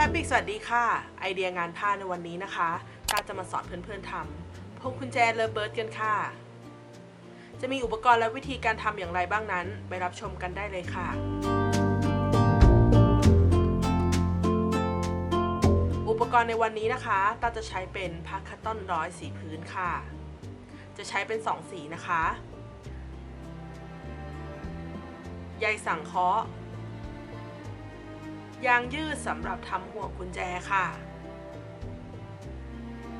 แฟบริกสวัสดีค่ะ ไอเดียงานผ้าในวันนี้นะคะตาจะมาสอนเพื่อนๆทำพวงกุญแจเลอเบิร์ดกันค่ะ จะมีอุปกรณ์และวิธีการทำอย่างไรบ้างนั้น ไปรับชมกันได้เลยค่ะ อุปกรณ์ในวันนี้นะคะตาจะใช้เป็นผ้าคัตตอนร้อยสีพื้นค่ะ จะใช้เป็น 2 สีนะคะ ใยสังเคราะห์ ยางยืดสำหรับทำห่วงกุญแจค่ะ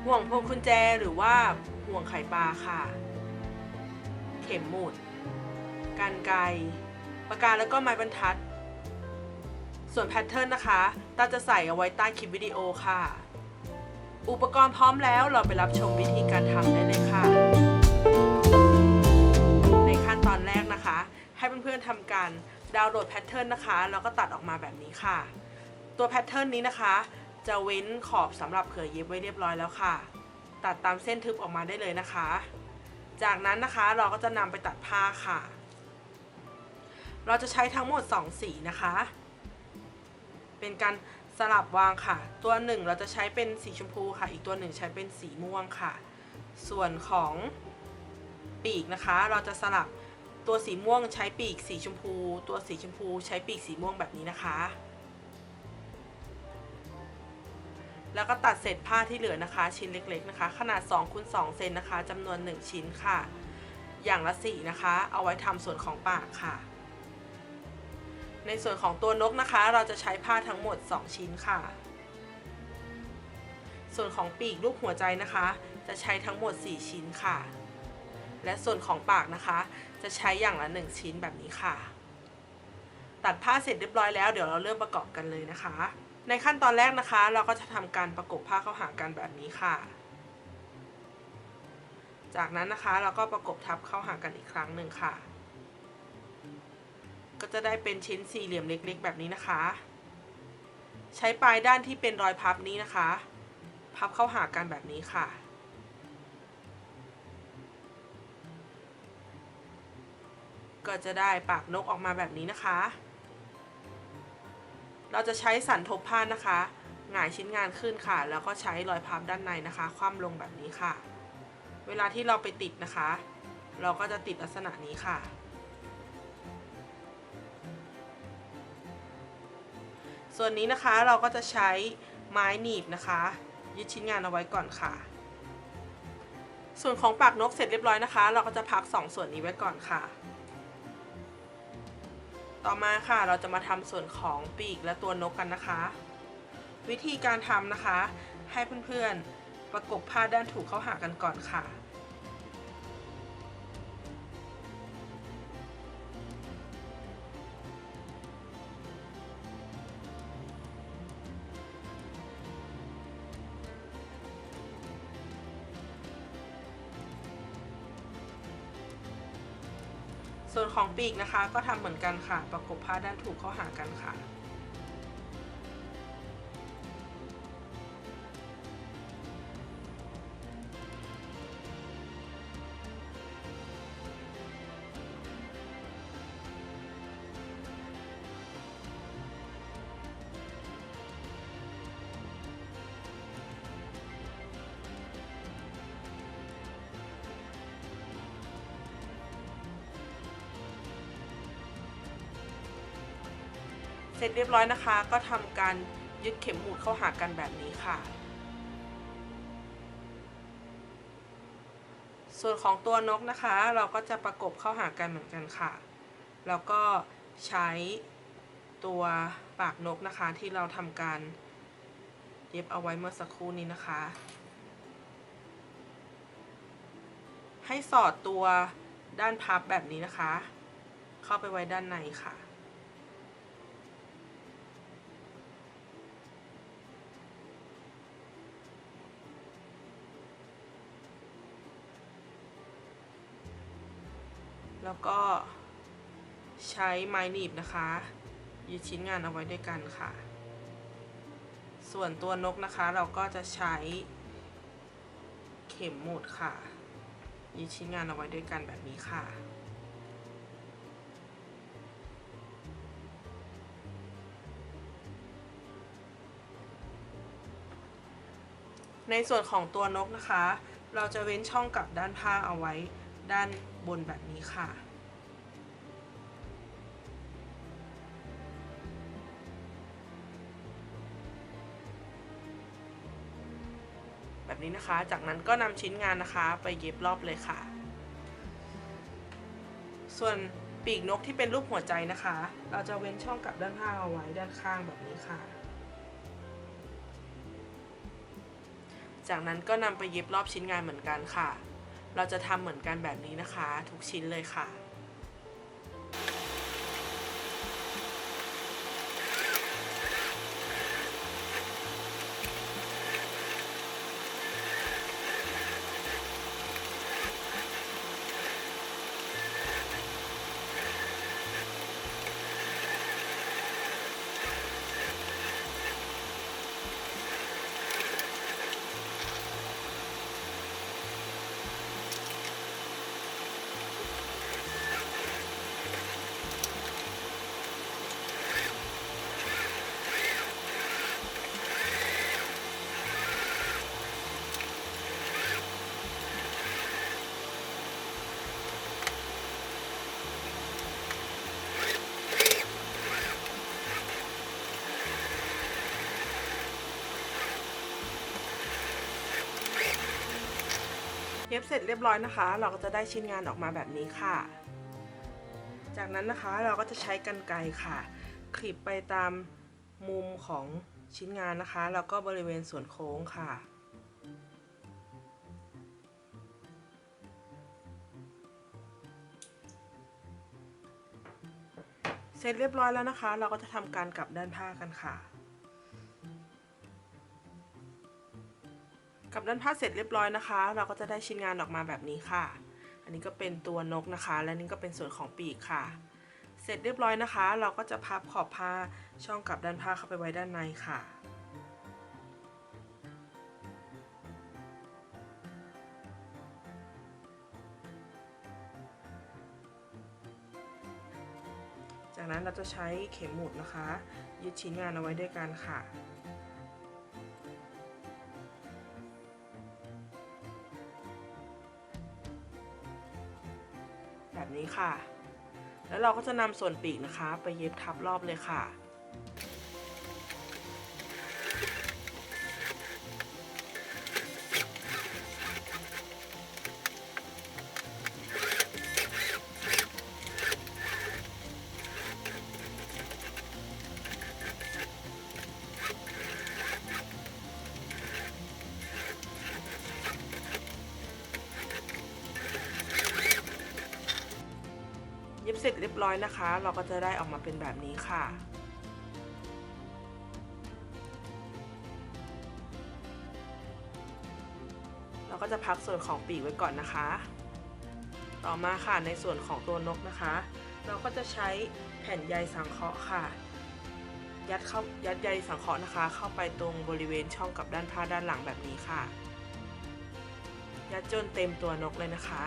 ห่วงพวงกุญแจหรือว่าห่วงไข่ปลาค่ะ เข็มหมุดกันไกรปากกาแล้วก็ไม้บรรทัด ส่วนแพทเทิร์นนะคะตาจะใส่เอาไว้ใต้คลิปวิดีโอค่ะ อุปกรณ์พร้อมแล้วเราไปรับชมวิธีการทำได้เลยค่ะ ในขั้นตอนแรกนะคะ ให้เพื่อนๆทำการ ดาวน์โหลดแพทเทิร์นนะคะแล้วก็ตัดออกมาแบบนี้ค่ะ ตัวแพทเทิร์นนี้นะคะ จะเว้นขอบสำหรับเผื่อเย็บไว้เรียบร้อยแล้วค่ะ ตัดตามเส้นทึบออกมาได้เลยนะคะ จากนั้นนะคะเราก็จะนำไปตัดผ้าค่ะ เราจะใช้ทั้งหมด 2 สีนะคะ เป็นการสลับวางค่ะ ตัวหนึ่งเราจะใช้เป็นสีชมพูค่ะ อีกตัวหนึ่งใช้เป็นสีม่วงค่ะ ส่วนของปีกนะคะ เราจะสลับ ตัวสีม่วงใช้ปีกสีชมพู ตัวสีชมพูใช้ปีกสีม่วงแบบนี้นะคะ แล้วก็ตัดเศษผ้าที่เหลือนะคะ ชิ้นเล็กๆนะคะ ขนาด2คูณ2เซนนะคะจำนวน 1 ชิ้นค่ะ อย่างละสีนะคะ เอาไว้ทำส่วนของปากค่ะ ในส่วนของตัวนกนะคะ เราจะใช้ผ้าทั้งหมด 2 ชิ้นค่ะ ส่วนของปีกรูปหัวใจนะคะ จะใช้ทั้งหมด 4 ชิ้นค่ะและส่วนของปากนะคะ จะใช้อย่างละ 1 ชิ้นแบบนี้ค่ะ ตัดผ้าเสร็จเรียบร้อยแล้วเดี๋ยวเราเริ่มประกอบกันเลยนะคะ ในขั้นตอนแรกนะคะ เราก็จะทำการประกบผ้าเข้าหากันแบบนี้ค่ะ จากนั้นนะคะเราก็ประกบทับเข้าหากันอีกครั้งหนึ่งค่ะ ก็จะได้เป็นชิ้นสี่เหลี่ยมเล็กๆ แบบนี้นะคะ ใช้ปลายด้านที่เป็นรอยพับนี้นะคะ พับเข้าหากันแบบนี้ค่ะ ก็จะได้ปากนกออกมาแบบนี้นะคะ เราจะใช้สันทบผ้านะคะหงายชิ้นงานขึ้นค่ะ แล้วก็ใช้รอยพับด้านในนะคะ คว่ำลงแบบนี้ค่ะ เวลาที่เราไปติดนะคะ เราก็จะติดลักษณะนี้ค่ะ ส่วนนี้นะคะเราก็จะใช้ไม้หนีบนะคะ ยึดชิ้นงานเอาไว้ก่อนค่ะ ส่วนของปากนกเสร็จเรียบร้อยนะคะ เราก็จะพัก2ส่วนนี้ไว้ก่อนค่ะ ต่อมาค่ะเราจะมาทำส่วนของปีกและตัวนกกันนะคะ วิธีการทำนะคะ ให้เพื่อนๆประกบผ้าด้านถูกเข้าหากันก่อนค่ะ ส่วนของปีกนะคะ ก็ทำเหมือนกันค่ะ ประกบผ้าด้านถูกเข้าหากันค่ะ เสร็จเรียบร้อยนะคะ ก็ทำการยึดเข็มหมุดเข้าหากันแบบนี้ค่ะ ส่วนของตัวนกนะคะ เราก็จะประกบเข้าหากันเหมือนกันค่ะ แล้วก็ใช้ตัวปากนกนะคะที่เราทำการเย็บเอาไว้เมื่อสักครู่นี้นะคะ ให้สอดตัวด้านพับแบบนี้นะคะ เข้าไปไว้ด้านในค่ะ แล้วก็ใช้ไม้หนีบนะคะยึดชิ้นงานเอาไว้ด้วยกันค่ะ ส่วนตัวนกนะคะเราก็จะใช้เข็มหมุดค่ะยึดชิ้นงานเอาไว้ด้วยกันแบบนี้ค่ะในส่วนของตัวนกนะคะ เราจะเว้นช่องกับด้านผ้าเอาไว้ด้าน บนแบบนี้ค่ะ แบบนี้นะคะ จากนั้นก็นำชิ้นงานนะคะ ไปเย็บรอบเลยค่ะ ส่วนปีกนกที่เป็นรูปหัวใจนะคะ เราจะเว้นช่องกับด้านข้างเอาไว้ด้านข้างแบบนี้ค่ะ จากนั้นก็นำไปเย็บรอบชิ้นงานเหมือนกันค่ะ เราจะทำเหมือนกันแบบนี้นะคะ ทุกชิ้นเลยค่ะ เย็บเสร็จเรียบร้อยนะคะ เราก็จะได้ชิ้นงานออกมาแบบนี้ค่ะ จากนั้นนะคะเราก็จะใช้กรรไกรค่ะคลิปไปตามมุมของชิ้นงานนะคะ แล้วก็บริเวณส่วนโค้งค่ะเสร็จเรียบร้อยแล้วนะคะ เราก็จะทำการกลับด้านผ้ากันค่ะ กับด้านผ้าเสร็จเรียบร้อยนะคะ เราก็จะได้ชิ้นงานออกมาแบบนี้ค่ะ อันนี้ก็เป็นตัวนกนะคะ และนี่ก็เป็นส่วนของปีกค่ะ เสร็จเรียบร้อยนะคะ เราก็จะพับขอบผ้าช่องกับด้านผ้าเข้าไปไว้ด้านในค่ะจากนั้นเราจะใช้เข็มหมุดนะคะ ยึดชิ้นงานเอาไว้ด้วยกันค่ะ ค่ะ แล้วเราก็จะนำส่วนปีกนะคะ ไปเย็บทับรอบเลยค่ะ ย็บเสร็จเรียบร้อยนะคะ เราก็จะได้ออกมาเป็นแบบนี้ค่ะเราก็จะพักส่วนของปีกไว้ก่อนนะคะ ต่อมาค่ะในส่วนของตัวนกนะคะ เราก็จะใช้แผ่นใยสังเคราะห์ค่ะ ยัดเข้ายัดใยสังเคราะห์นะคะ เข้าไปตรงบริเวณช่องกับด้านผ้าด้านหลังแบบนี้ค่ะ ยัดจนเต็มตัวนกเลยนะคะ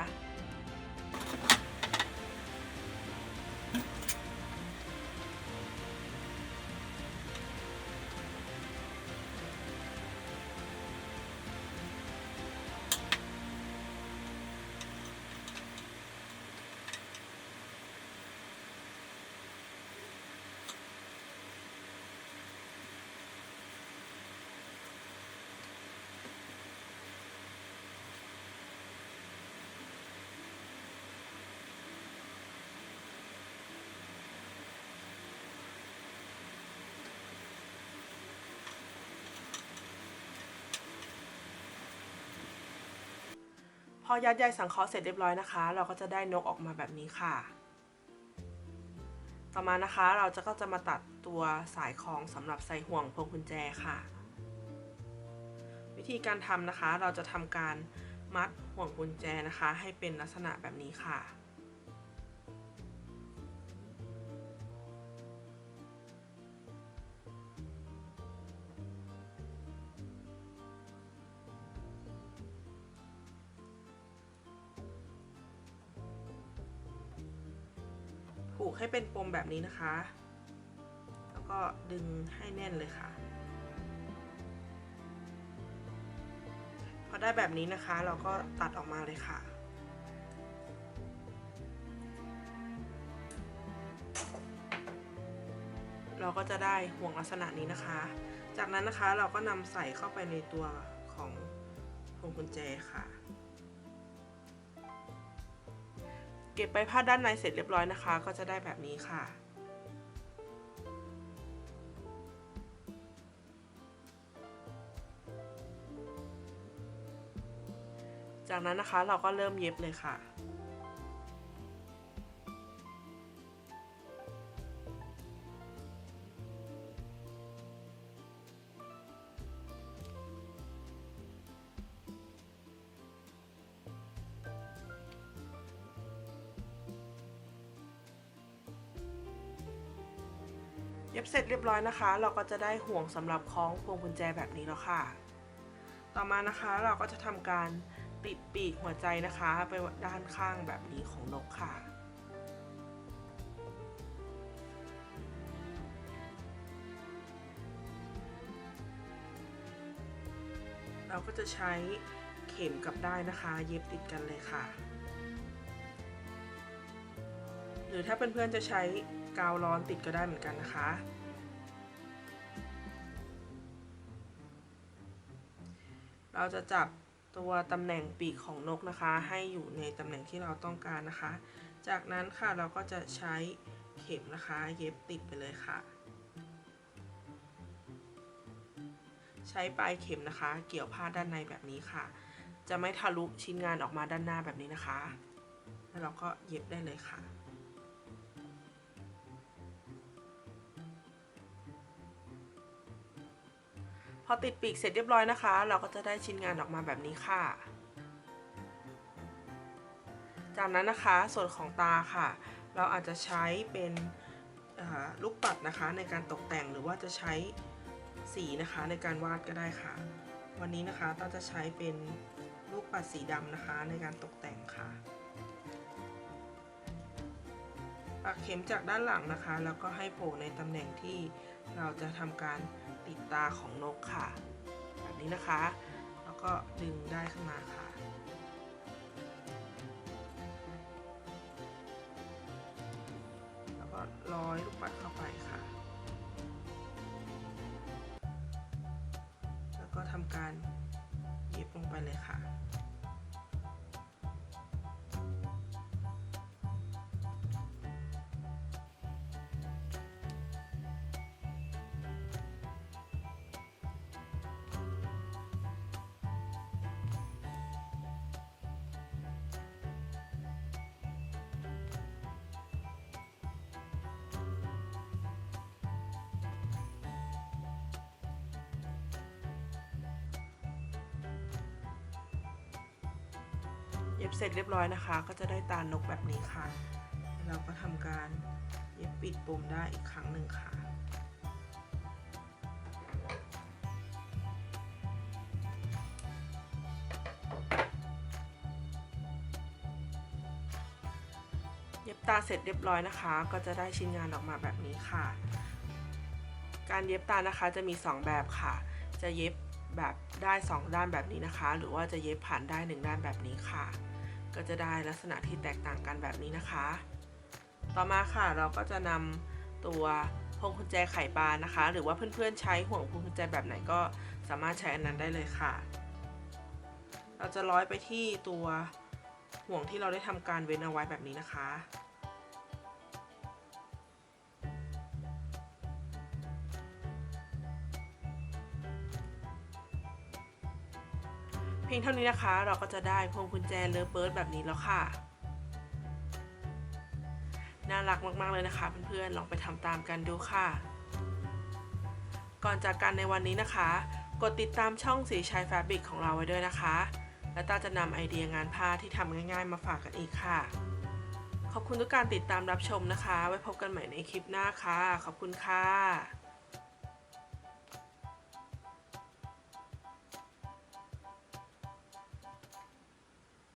อยัดใยสังเคราะห์เสร็จเรียบร้อยนะคะ เราก็จะได้นกออกมาแบบนี้ค่ะ ต่อมานะคะเราจะก็จะมาตัดตัวสายคล้องสำหรับใส่ห่วงพวงกุญแจค่ะ วิธีการทำนะคะเราจะทำการมัดห่วงกุญแจนะคะ ให้เป็นลักษณะแบบนี้ค่ะ แบบนี้นะคะ แล้วก็ดึงให้แน่นเลยค่ะ พอได้แบบนี้นะคะ เราก็ตัดออกมาเลยค่ะเราก็จะได้ห่วงลักษณะนี้นะคะ จากนั้นนะคะเราก็นำใส่เข้าไปในตัวของพวงกุญแจค่ะ เก็บใบผ้าด้านในเสร็จเรียบร้อยนะคะ ก็จะได้แบบนี้ค่ะ จากนั้นนะคะเราก็เริ่มเย็บเลยค่ะ บร้อยนะคะ เราก็จะได้ห่วงสำหรับคล้องพวงกุญแจแบบนี้แล้วค่ะ ต่อมานะคะเราก็จะทำการติดปีกหัวใจนะคะไปด้านข้างแบบนี้ของนกค่ะเราก็จะใช้เข็มกับได้นะคะ เย็บติดกันเลยค่ะ หรือถ้าเพื่อนๆจะใช้กาวร้อนติดก็ได้เหมือนกันนะคะ เราจะจับตัวตำแหน่งปีกของนกนะคะ ให้อยู่ในตำแหน่งที่เราต้องการนะคะ จากนั้นค่ะเราก็จะใช้เข็มนะคะ เย็บติดไปเลยค่ะ ใช้ปลายเข็มนะคะ เกี่ยวผ้าด้านในแบบนี้ค่ะ จะไม่ทะลุชิ้นงานออกมาด้านหน้าแบบนี้นะคะ แล้วเราก็เย็บได้เลยค่ะ พอติดปีกเสร็จเรียบร้อยนะคะ เราก็จะได้ชิ้นงานออกมาแบบนี้ค่ะ จากนั้นนะคะส่วนของตาค่ะ เราอาจจะใช้เป็นลูกปัดนะคะในการตกแต่งหรือว่าจะใช้สีนะคะในการวาดก็ได้ค่ะ วันนี้นะคะตาจะใช้เป็นลูกปัดสีดำนะคะในการตกแต่งค่ะ ปักเข็มจากด้านหลังนะคะ แล้วก็ให้โผล่ในตำแหน่งที่เราจะทำการติดตาของนกค่ะ แบบนี้นะคะ แล้วก็ดึงได้ขึ้นมาค่ะแล้วก็ร้อยลูกปัดเข้าไปค่ะ แล้วก็ทำการเย็บลงไปเลยค่ะ เย็บเสร็จเรียบร้อยนะคะ ก็จะได้ตานกแบบนี้ค่ะ เราก็ทำการเย็บปิดปมได้อีกครั้งหนึ่งค่ะเย็บตาเสร็จเรียบร้อยนะคะ ก็จะได้ชิ้นงานออกมาแบบนี้ค่ะ การเย็บตานะคะจะมี 2 แบบค่ะ จะเย็บแบบได้ 2 ด้านแบบนี้นะคะ หรือว่าจะเย็บผ่านได้ 1 ด้านแบบนี้ค่ะ ก็จะได้ลักษณะที่แตกต่างกันแบบนี้นะคะ ต่อมาค่ะเราก็จะนำตัวพวงกุญแจไขปลานะคะ หรือว่าเพื่อนๆใช้ห่วงพวงกุญแจแบบไหนก็สามารถใช้อันนั้นได้เลยค่ะ เราจะร้อยไปที่ตัวห่วงที่เราได้ทำการเว้นเอาไว้แบบนี้นะคะ พียงเท่านี้นะคะ เราก็จะได้พวงกุญแจเลอเบิร์ดแบบนี้แล้วค่ะ น่ารักมากๆเลยนะคะเพื่อนๆลองไปทำตามกันดูค่ะ ก่อนจากกันในวันนี้นะคะ กดติดตามช่องสีชัยแฟบริกของเราไว้ด้วยนะคะ และต้าจะนำไอเดียงานผ้าที่ทำง่าย ๆ มาฝากกันอีกค่ะ ขอบคุณทุกการติดตามรับชมนะคะ ไว้พบกันใหม่ในคลิปหน้าค่ะ ขอบคุณค่ะ